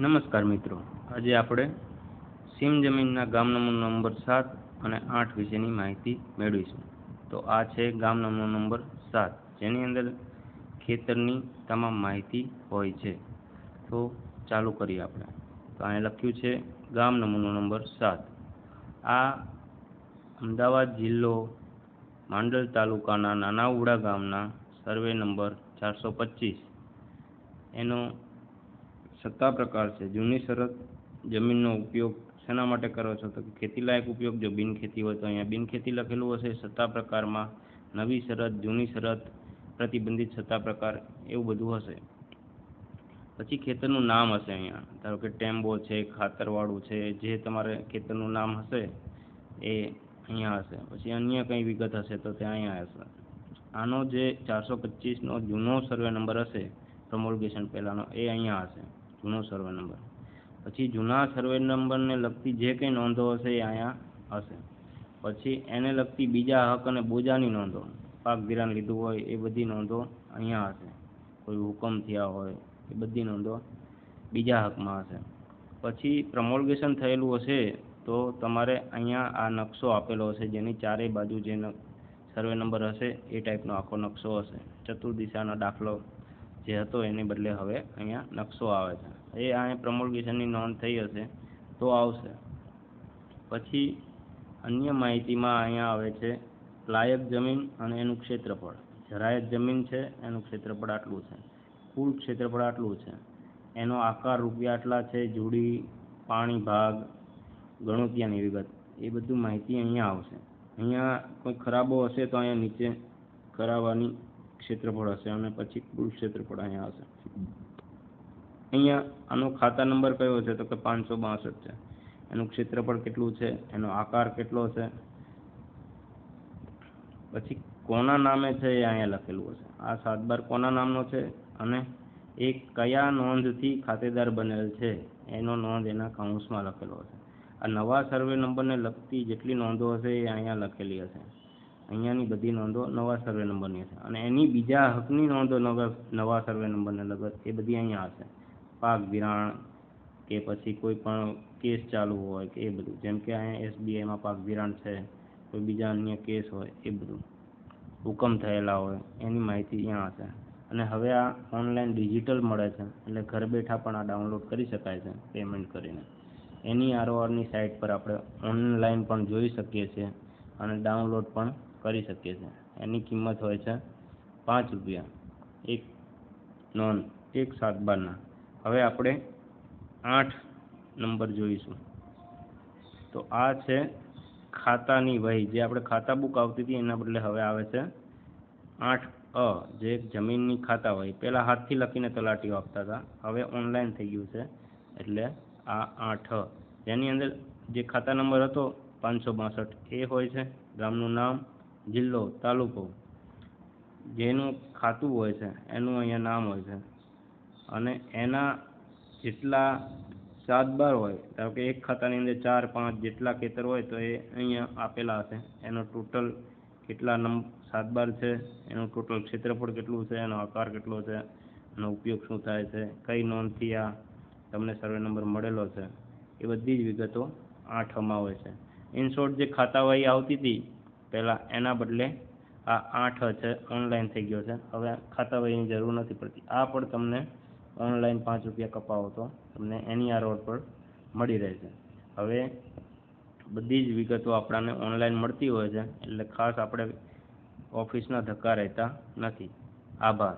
નમસ્કાર મિત્રો. આજે આપણે સીમ જમીનના ગામ નંબર નંબર સાત અને આઠ વિશેની માહિતી મેળવીશું. તો આ છે ગામ નંબર નંબર સાત. જેની અંદર ખેતરની તમામ માહિતી હોય છે. તો ચાલુ કરીએ આપણે. તો અહીંયા લખ્યું છે ગામ નમૂનો નંબર સાત. આ અમદાવાદ જિલ્લો માંડલ તાલુકાના નાના ઉડા ગામના સર્વે નંબર ચારસો પચીસ. એનો સત્તા પ્રકાર છે. જૂની શરત જમીનનો ઉપયોગ શેના માટે કરો છો? તો કે ખેતીલાયક ઉપયોગ, જો બિનખેતી હોય તો અહીંયા બિનખેતી લખેલું હશે. સત્તા પ્રકારમાં નવી શરત, જૂની શરત, પ્રતિબંધિત સત્તા પ્રકાર એવું બધું હશે. પછી ખેતરનું નામ હશે અહીંયા. ધારો કે ટેમ્બો છે, ખાતરવાળું છે, જે તમારે ખેતરનું નામ હશે એ અહીંયા હશે. પછી અન્ય કંઈ વિગત હશે તો ત્યાં અહીંયા હશે. આનો જે ચારસો પચીસનો જૂનો સર્વે નંબર હશે પ્રમોલગેશન પહેલાંનો, એ અહીંયા હશે. જૂનો સર્વે નંબર. પછી જૂના સર્વે નંબરને લગતી જે કંઈ નોંધો હશે એ અહીંયા હશે. પછી એને લગતી બીજા હક અને બોજાની નોંધો. પાક ધિરાણ લીધું હોય એ બધી નોંધો અહીંયા હશે. કોઈ હુકમ થયા હોય એ બધી નોંધો બીજા હકમાં હશે. પછી પ્રમોલગેશન થયેલું હશે તો તમારે અહીંયા આ નકશો આપેલો હશે, જેની ચારેય બાજુ જે સર્વે નંબર હશે એ ટાઈપનો આખો નકશો હશે. ચતુર્દિશાનો દાખલો જે હતો એને બદલે હવે અહીંયા નકશો આવે છે. એ અહીંયા પ્રમોલગેશનની નોંધ થઈ હશે તો આવશે. પછી અન્ય માહિતીમાં અહીંયા આવે છે, લાયક જમીન અને એનું ક્ષેત્રફળ. જરાયક જમીન છે, એનું ક્ષેત્રફળ આટલું છે. કુલ ક્ષેત્રફળ આટલું છે. એનો આકાર રૂપિયા આટલા છે, જોડી, પાણી ભાગ, ગણોતિયાની વિગત. એ બધું માહિતી અહીંયા આવશે. અહીંયા કોઈ ખરાબો હશે તો અહીંયા નીચે કરાવવાની ક્ષેત્રફળ હશે અને પછી કુલ ક્ષેત્રફળ અહીંયા હશે. અહીંયા આનો ખાતા નંબર કયો છે? તો કે પાંચસો બાસઠ છે. એનું ક્ષેત્રફળ કેટલું છે? એનો આકાર કેટલો છે? પછી કોના નામે છે એ અહીંયા લખેલું હશે. આ સાતબાર કોના નામનો છે? અને એ કયા નોંધથી ખાતેદાર બનેલ છે? એનો નોંધ એના કાઉન્સમાં લખેલો હશે. આ નવા સર્વે નંબરને લગતી જેટલી નોંધો હશે એ અહીંયા લખેલી હશે. અહીંયાની બધી નોંધો નવા સર્વે નંબરની હશે. અને એની બીજા હકની નોંધો નવા નવા સર્વે નંબરને લગત એ બધી અહીંયા હશે. પાક ધિરાણ કે પછી કોઈ પણ કેસ ચાલુ હોય કે એ બધું. જેમ કે અહીંયા એસબીઆઈમાં પાક ધિરાણ છે, કોઈ બીજા અન્ય કેસ હોય એ બધું. હુકમ થયેલા હોય એની માહિતી અહીંયા હશે. અને હવે આ ઓનલાઈન ડિજિટલ મળે છે, એટલે ઘર બેઠા પણ આ ડાઉનલોડ કરી શકાય છે પેમેન્ટ કરીને. એની આરઓઆરની સાઇટ પર આપણે ઓનલાઈન પણ જોઈ શકીએ છીએ અને ડાઉનલોડ પણ કરી શકીએ છીએ. એની કિંમત હોય છે પાંચ રૂપિયા. એક નોન, એક સાત બારના. હવે આપણે આઠ નંબર જોઈશું. તો આ છે ખાતાની વહી. જે આપણે ખાતા બુક આવતી હતી એના બદલે હવે આવે છે આઠ અ, જે જમીનની ખાતા વહી પહેલાં હાથથી લખીને તલાટીઓ આપતા હતા. હવે ઓનલાઈન થઈ ગયું છે એટલે આ આઠ જેની અંદર જે ખાતા નંબર હતો પાંચસો બાસઠ, એ હોય છે. ગામનું નામ જિલ્લો, તાલુકો, જેનું ખાતું હોય છે, એનું અહીંયા નામ હોય છે. અને એના જેટલા સાત બાર હોય, ધારો કે એક ખાતાની અંદર ચાર, પાંચ જેટલા ખેતર હોય, તો એ અહીંયા આપેલા હશે. એનો ટોટલ કેટલા નંબર સાત બાર છે, એનું ટોટલ ક્ષેત્રફળ કેટલું છે, એનો આકાર કેટલો છે, એનો ઉપયોગ શું થાય છે, કઈ નોંધથી આ તમને સર્વે નંબર મળેલો છે, એ બધી જ વિગતો આઠમાં હોય છે. ઇન શોર્ટ જે ખાતાવાહી આવતી હતી પહેલાં એના બદલે આ આઠ છે ઓનલાઈન થઈ ગયો છે. હવે ખાતાવાહીની જરૂર નથી પડતી. આ પણ તમને ઓનલાઈન પાંચ રૂપિયા કપાવો તો તમને એની આ રોડ પર મળી રહેશે. હવે બધી જ વિગતો આપણને ઓનલાઈન મળતી હોય છે, એટલે ખાસ આપણે ઓફિસના ધક્કા રહેતા નથી. આભાર.